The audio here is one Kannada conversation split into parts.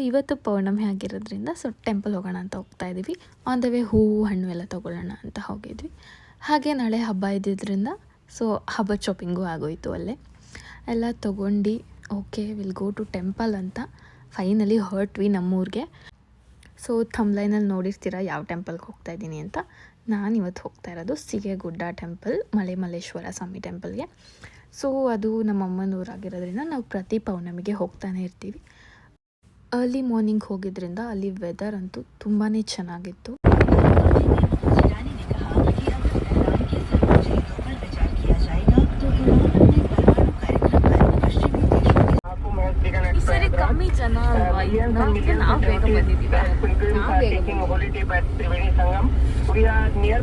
ಇವತ್ತು ಪೌರ್ಣಮಿ ಆಗಿರೋದ್ರಿಂದ ಸೊ, ಟೆಂಪಲ್ ಹೋಗೋಣ ಅಂತ ಹೋಗ್ತಾ ಇದ್ದೀವಿ ಆನ್ ದ ವೇ ಹೂವು ಹಣ್ಣು ಎಲ್ಲ ತೊಗೊಳ್ಳೋಣ ಅಂತ ಹೋಗಿದ್ವಿ. ಹಾಗೆ ನಾಳೆ ಹಬ್ಬ ಇದ್ದಿದ್ದರಿಂದ ಸೊ, ಹಬ್ಬ ಶಾಪಿಂಗು ಆಗೋಯಿತು ಅಲ್ಲೇ. ಎಲ್ಲ ತೊಗೊಂಡು okay will go to temple ಅಂತ ಫೈನಲಿ ಹೊರಟ್ವಿ ನಮ್ಮೂರಿಗೆ. ಸೊ ಥಮ್ಲೈನಲ್ಲಿ ನೋಡಿರ್ತೀರಾ ಯಾವ ಟೆಂಪಲ್ಗೆ ಹೋಗ್ತಾ ಇದ್ದೀನಿ ಅಂತ. ನಾನು ಇವತ್ತು ಹೋಗ್ತಾ ಇರೋದು ಸಿಗೆ ಗುಡ್ಡ ಟೆಂಪಲ್ ಮಲೆ ಮಲ್ಲೇಶ್ವರ ಸ್ವಾಮಿ ಟೆಂಪಲ್ಗೆ ಸೊ ಅದು ನಮ್ಮ ಅಮ್ಮನ ಊರಾಗಿರೋದ್ರಿಂದ ನಾವು ಪ್ರತಿ ಪೌರ್ಣಮಿಗೆ ಹೋಗ್ತಾನೆ ಇರ್ತೀವಿ. ಅರ್ಲಿ ಮಾರ್ನಿಂಗ್ ಹೋಗಿದ್ರಿಂದ ಅಲ್ಲಿ ವೆದರ್ ಅಂತೂ ತುಂಬಾ ಚೆನ್ನಾಗಿತ್ತು. ಕಮ್ಮಿ ಜನ Sangam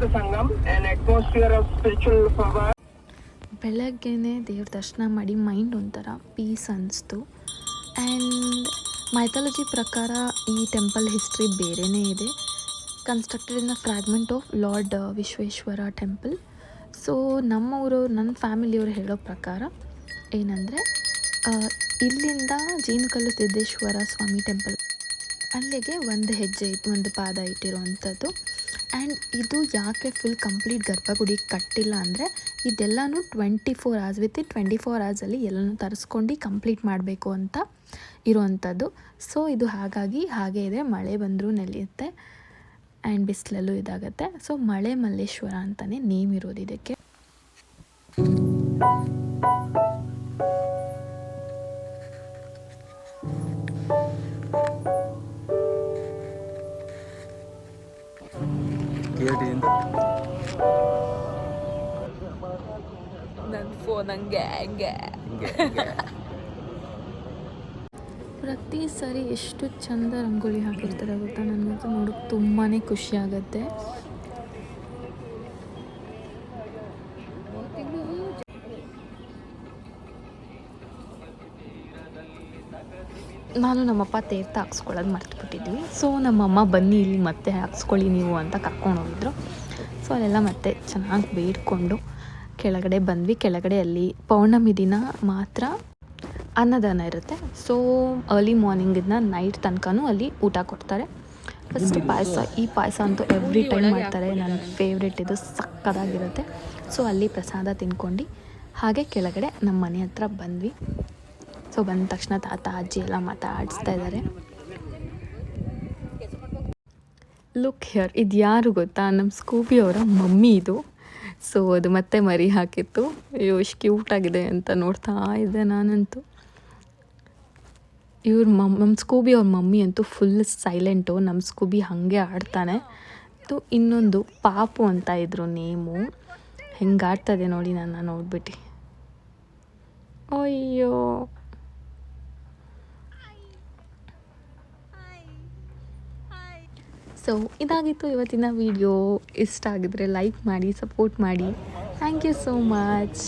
the Sangam and atmosphere of spiritual power ಬೆಳಗ್ಗೆನೇ ದೇವ್ರ ದರ್ಶನ ಮಾಡಿ ಮೈಂಡ್ ಒಂಥರ ಪೀಸ್ ಅನ್ನಿಸ್ತು ಆ್ಯಂಡ್ ಮೈಥಾಲಜಿ ಪ್ರಕಾರ ಈ ಟೆಂಪಲ್ ಹಿಸ್ಟ್ರಿ ಬೇರೆಯೇ ಇದೆ. Constructed in the fragment of lord Vishweshwara temple so ನಮ್ಮ ಊರು, ನನ್ನ ಫ್ಯಾಮಿಲಿಯವರು ಹೇಳೋ ಪ್ರಕಾರ ಏನಂದರೆ ಇಲ್ಲಿಂದ ಜೀನಕಲ್ಲು ಸಿದ್ದೇಶ್ವರ ಸ್ವಾಮಿ ಟೆಂಪಲ್ ಅಲ್ಲಿಗೆ ಒಂದು ಹೆಜ್ಜೆ ಇಟ್ಟು ಒಂದು ಪಾದ ಇಟ್ಟಿರುವಂಥದ್ದು ಆ್ಯಂಡ್ ಇದು ಯಾಕೆ ಫುಲ್ ಕಂಪ್ಲೀಟ್ ಗರ್ಭಗುಡಿ ಕಟ್ಟಿಲ್ಲ ಅಂದರೆ ಇದೆಲ್ಲನೂ twenty four hours with twenty four ಅವರ್ಸಲ್ಲಿ ಎಲ್ಲನೂ ತರಿಸ್ಕೊಂಡು ಕಂಪ್ಲೀಟ್ ಮಾಡಬೇಕು ಅಂತ ಇರುವಂಥದ್ದು. ಸೊ ಇದು ಹಾಗಾಗಿ ಹಾಗೆ ಇದೆ, ಮಳೆ ಬಂದರೂ ನೆಲೆಯುತ್ತೆ ಆ್ಯಂಡ್ ಬಿಸಿಲಲ್ಲೂ ಇದಾಗುತ್ತೆ. ಸೊ ಮಳೆ ಮಲ್ಲೇಶ್ವರ ಅಂತಲೇ ನೇಮ್ ಇರೋದು ಇದಕ್ಕೆ. ಕೇಟಿಯಿಂದ ನನ್ನ ಫೋನ್ ಹಂಗೆ ಹಂಗೆ. ಹಿಂಗೆ ಹಿಂಗೆ. ಪ್ರತಿ ಸರಿ ಎಷ್ಟು ಚಂದ ರಂಗೋಲಿ ಹಾಕಿರ್ತಾರೆ ಗೊತ್ತಾ? ನನಗಂತೂ ನೋಡೋಕೆ ತುಂಬಾ ಖುಷಿ ಆಗುತ್ತೆ. ನಾನು ನಮ್ಮಪ್ಪ ತೀರ್ಥ ಹಾಕ್ಸ್ಕೊಳ್ಳೋದು ಮರ್ತುಬಿಟ್ಟಿದ್ವಿ ಸೊ ನಮ್ಮಮ್ಮ ಬನ್ನಿ ಇಲ್ಲಿ ಮತ್ತೆ ಹಾಕ್ಸ್ಕೊಳ್ಳಿ ನೀವು ಅಂತ ಕರ್ಕೊಂಡು ಹೋಗಿದ್ರು. ಸೊ ಅಲ್ಲೆಲ್ಲ ಮತ್ತೆ ಚೆನ್ನಾಗಿ ಬೇಡ್ಕೊಂಡು ಕೆಳಗಡೆ ಬಂದ್ವಿ. ಕೆಳಗಡೆ ಅಲ್ಲಿ ಪೌರ್ಣಮಿ ದಿನ ಮಾತ್ರ ಅನ್ನದಾನ ಇರುತ್ತೆ. ಸೊ ಅರ್ಲಿ ಮಾರ್ನಿಂಗಿಂದ ನೈಟ್ ತನಕನೂ ಅಲ್ಲಿ ಊಟ ಕೊಡ್ತಾರೆ. ಫಸ್ಟ್ ಪಾಯಸ, ಈ ಪಾಯಸ ಅಂತೂ ಎವ್ರಿ ಟೈಮ್ ಮಾಡ್ತಾರೆ. ನನ್ನ ಫೇವ್ರೆಟ್ ಇದು ಸಕ್ಕದಾಗಿರುತ್ತೆ. ಸೊ ಅಲ್ಲಿ ಪ್ರಸಾದ ತಿನ್ಕೊಂಡು ಹಾಗೆ ಕೆಳಗಡೆ ನಮ್ಮ ಮನೆ ಹತ್ರ ಬಂದ್ವಿ. ಸೊ ಬಂದ ತಕ್ಷಣ ತಾತ, ಅಜ್ಜಿ ಎಲ್ಲ ಮಾತಾಡಿಸ್ತಾ ಇದ್ದಾರೆ. ಲುಕ್ ಹಿಯರ್ ಇದು ಯಾರು ಗೊತ್ತಾ? ನಮ್ಮ ಸ್ಕೂಬಿ ಅವರ ಮಮ್ಮಿ ಇದು. ಸೊ ಅದು ಮತ್ತೆ ಮರಿ ಹಾಕಿತ್ತು. ಅಯ್ಯೋ ಎಷ್ಟು ಕ್ಯೂಟ್ ಆಗಿದೆ ಅಂತ ನೋಡ್ತಾ ಇದ್ದೆ ನಾನಂತೂ. ಇವ್ರ ಮಮ್ ನಮ್ಮ ಸ್ಕೂಬಿ ಅವ್ರ ಮಮ್ಮಿ ಅಂತೂ ಫುಲ್ ಸೈಲೆಂಟು ನಮ್ಮ ಸ್ಕೂಬಿ ಹಾಗೆ ಆಡ್ತಾನೆ. ಇದು ಇನ್ನೊಂದು ಪಾಪು ಅಂತ ಇದ್ರು ನೇಮು ಹೆಂಗೆ ಆಡ್ತದೆ ನೋಡಿ ನನ್ನ ನೋಡ್ಬಿಟ್ಟು. ಅಯ್ಯೋ. ಸೊ ಇದಾಗಿತ್ತು ಇವತ್ತಿನ ವಿಡಿಯೋ ಇಷ್ಟ ಆಗಿದ್ರೆ ಲೈಕ್ ಮಾಡಿ ಸಪೋರ್ಟ್ ಮಾಡಿ. Thank you so much